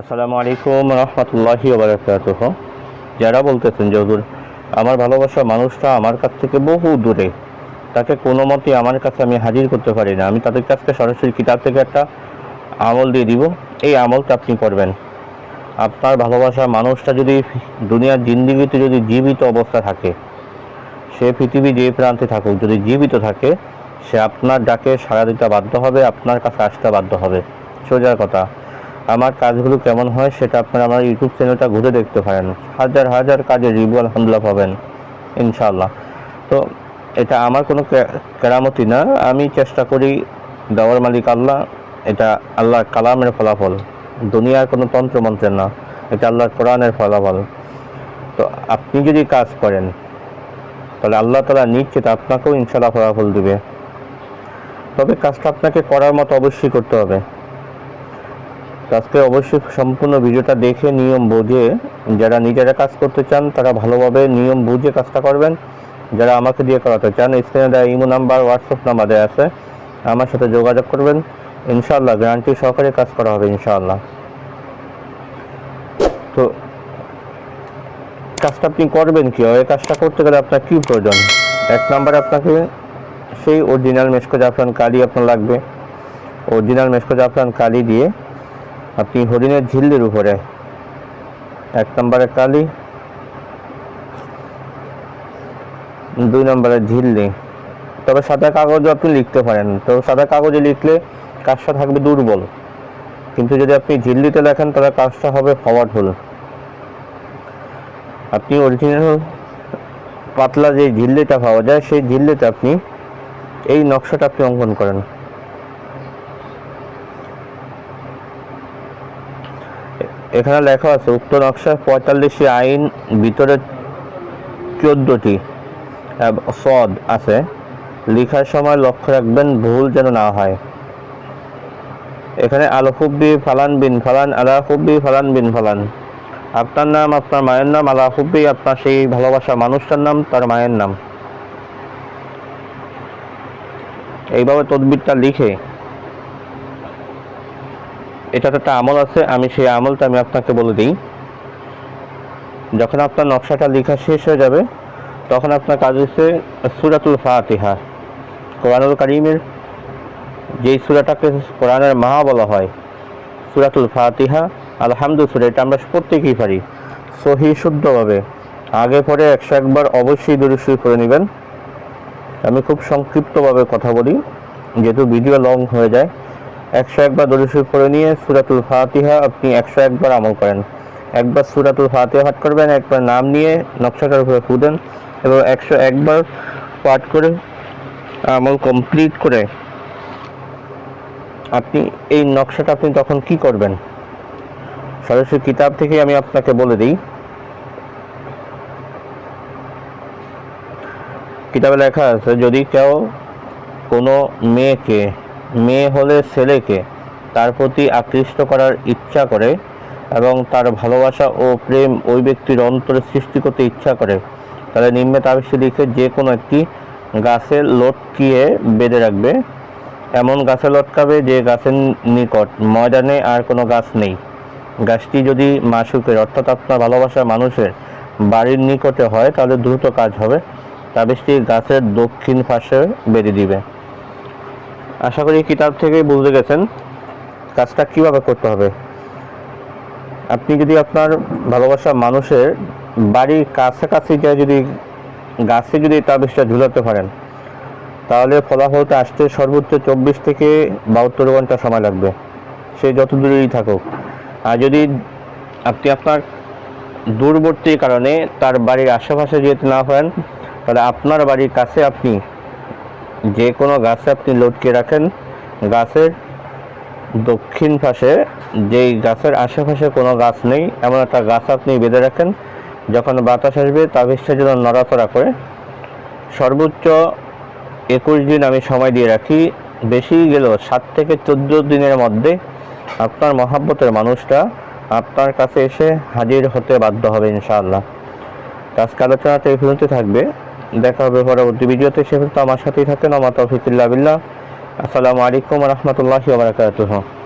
আসসালামু আলাইকুম রহমতুল্লাহি ওবরাকাতুহ যারা বলতেছেন যে, হুজুর, আমার ভালোবাসা মানুষটা আমার কাছ থেকে বহু দূরে। তাকে কোনো মতে আমার কাছে আমি হাজির করতে পারি না। আমি তাদের কাছকে সরাসরি কিতাব থেকে একটা আমল দিয়ে দিব। এই আমলটা আপনি করবেন। আপনার ভালোবাসা মানুষটা যদি দুনিয়ার জিন্দিগিতে যদি জীবিত অবস্থা থাকে, সে পৃথিবী যে প্রান্তে থাকুক, যদি জীবিত থাকে, সে আপনার ডাকে সাড়া দিতে বাধ্য হবে, আপনার কাছে আসতে বাধ্য হবে। সোজার কথা। আমার কাজগুলো কেমন হয় সেটা আপনারা আমার ইউটিউব চ্যানেলটা ঘুরে দেখতে পারেন। হাজার হাজার কাজের রিভিউ আলহামদুলিল্লাহ পাবেন, ইনশাআল্লাহ। তো এটা আমার কোনো কেরামতি না। আমি চেষ্টা করি দেওয়ার মালিক আল্লাহ, এটা আল্লাহর কালামের ফলাফল। দুনিয়ার কোনো তন্ত্রমন্ত্রের না, এটা আল্লাহর কোরআনের ফলাফল। তো আপনি যদি কাজ করেন, তাহলে আল্লাহ তালা নিশ্চিত আপনাকেও ইনশাল্লাহ ফলাফল দেবে। তবে কাজটা আপনাকে করার মতো অবশ্যই করতে হবে। তো আজকে অবশ্যই সম্পূর্ণ ভিডিওটা দেখে নিয়ম বুঝে যারা নিজেরা কাজ করতে চান, তারা ভালোভাবে নিয়ম বুঝে কাজটা করবেন। যারা আমাকে দিয়ে করাতে চান, স্ক্রিনে দেওয়া ইমো নাম্বার, হোয়াটসঅ্যাপ নাম্বার দেওয়া আছে, আমার সাথে যোগাযোগ করবেন। ইনশাআল্লাহ গ্যারান্টি সহকারে কাজ করা হবে ইনশাআল্লাহ। তো, কাজটা আপনি করবেন কি? এই কাজটা করতে গেলে আপনার কী প্রয়োজন? এক নম্বরে আপনাকে সেই অরিজিনাল মেসকো জাফরান কালি আপনার লাগবে। অরিজিনাল মেসকো জাফরান কালি দিয়ে আপনি হরিণের ঝিল্লির উপরে। এক নম্বরে কালি। দুই নম্বরে ঝিল্লি। তবে সাদা কাগজে আপনি লিখতে পারেন। তো সাদা কাগজে লিখলে কাজটা থাকবে দুর্বল। কিন্তু যদি আপনি ঝিল্লিতে লেখেন, তাহলে কাজটা হবে পাওয়ারফুল আপনি অরিজিনাল পাতলা যে ঝিল্লিটা পাওয়া যায়, সেই ঝিল্লিতে আপনি এই নকশাটা আপনি অঙ্কন করেন। এখানে লেখা আছে, উক্ত নকশা পঁয়তাল্লিশটি আইন, ভিতরে চোদ্দটি সদ আছে। লেখার সময় লক্ষ্য রাখবেন, ভুল যেন না হয়। এখানে আলফুব্বি ফালান বিন ফালান আলাফুব্বি ফালান বিন ফালান। আপনার নাম, আপনার মায়ের নাম আলাফুব্বি আপনার সেই ভালোবাসা মানুষটার নাম, তার মায়ের নাম। এইভাবে তদবিরটা লিখে এটাতে একটা আমল আছে, আমি সেই আমলটা আমি আপনাকে বলে দিই। যখন আপনার নকশাটা লেখা শেষ হয়ে যাবে, তখন আপনার কাজ হচ্ছে সুরাতুল ফাতিহা। কোরআনুল কারিমের যেই সুরাটাকে কোরআনের মাহা বলা হয়, সুরাতুল ফাতিহা, আলহামদু সুরা, এটা আমরা প্রত্যেকেই পারি। সহি, শুদ্ধভাবে। আগে পরে একশো একবার অবশ্যই দরুশরী করে নেবেন। আমি খুব সংক্ষিপ্তভাবে কথা বলি, যেহেতু ভিডিও লং হয়ে যায়। একশো একবার দরুশরী করে নিয়ে সুরাতুল ফাতিহা আপনি একশো একবার আমল করেন। একবার সুরাতুল ফাতিহা পাঠ করবেন, একবার নাম নিয়ে নকশাটার উপরে ফুদেন এবং একশো একবার পাঠ করে আমল কমপ্লিট করে আপনি এই নকশাটা আপনি তখন কি করবেন? সরাসরি কিতাব থেকে আমি আপনাকে বলে দিই। কিতাবে লেখা আছে, যদি কেউ কোনো মেয়েকে মেয়ে হলে ছেলেকে তার প্রতি আকৃষ্ট করার ইচ্ছা করে এবং তার ভালোবাসা ও প্রেম ওই ব্যক্তির অন্তরে সৃষ্টি করতে ইচ্ছা করে। তাহলে নিম্নে তাবিসে লিখে যে কোনো একটি গাছে লটকিয়ে বেঁধে রাখবে। এমন গাছে লটকাবে যে গাছের নিকট ময়দানে আর কোনো গাছ নেই। গাছটি যদি মাসুকের, অর্থাৎ আপনার ভালোবাসার মানুষের বাড়ির নিকটে হয়, তাহলে দ্রুত কাজ হবে। তাবিজটি গাছের দক্ষিণ পাশে বেঁধে দিবে। আশা করি কিতাব থেকে বুঝতে গেছেন। কাজটা কীভাবে করতে হবে? আপনি যদি আপনার ভালোবাসার মানুষের বাড়ির কাছাকাছি যায় যদি গাছে যদি তাবিজটা ঝুলাতে পারেন, তাহলে ফলাফলটা আসতে সর্বোচ্চ চব্বিশ থেকে বাহাত্তর ঘণ্টা সময় লাগবে। সে যত দূরেই থাকুক। আর যদি আপনি আপনার দূরবর্তী কারণে তার বাড়ির আশেপাশে যেতে না পারেন, তাহলে আপনার বাড়ির কাছে আপনি যে কোনো গাছে আপনি লটকে রাখেন। গাছের দক্ষিণ পাশে যেই গাছের আশেপাশে কোনো গাছ নেই, এমন একটা গাছ আপনি বেঁধে রাখেন। যখন বাতাস আসবে তা তাবিজটা যেন নড়াচড়া করে। সর্বোচ্চ একুশ দিন আমি সময় দিয়ে রাখি। বেশি গেলেও সাত থেকে চোদ্দ দিনের মধ্যে আপনার মহাব্বতের মানুষটা আপনার কাছে এসে হাজির হতে বাধ্য হবে ইনশাআল্লাহ। আজকে আলোচনাতে এই থাকবে। দেখা হবে পরবর্তী ভিডিওতে। সে আমার সাথেই থাকেন আমার তফিকুল্লাহ আসসালামু আলাইকুম রহমতুল্লাহ ওবরাকাতুহ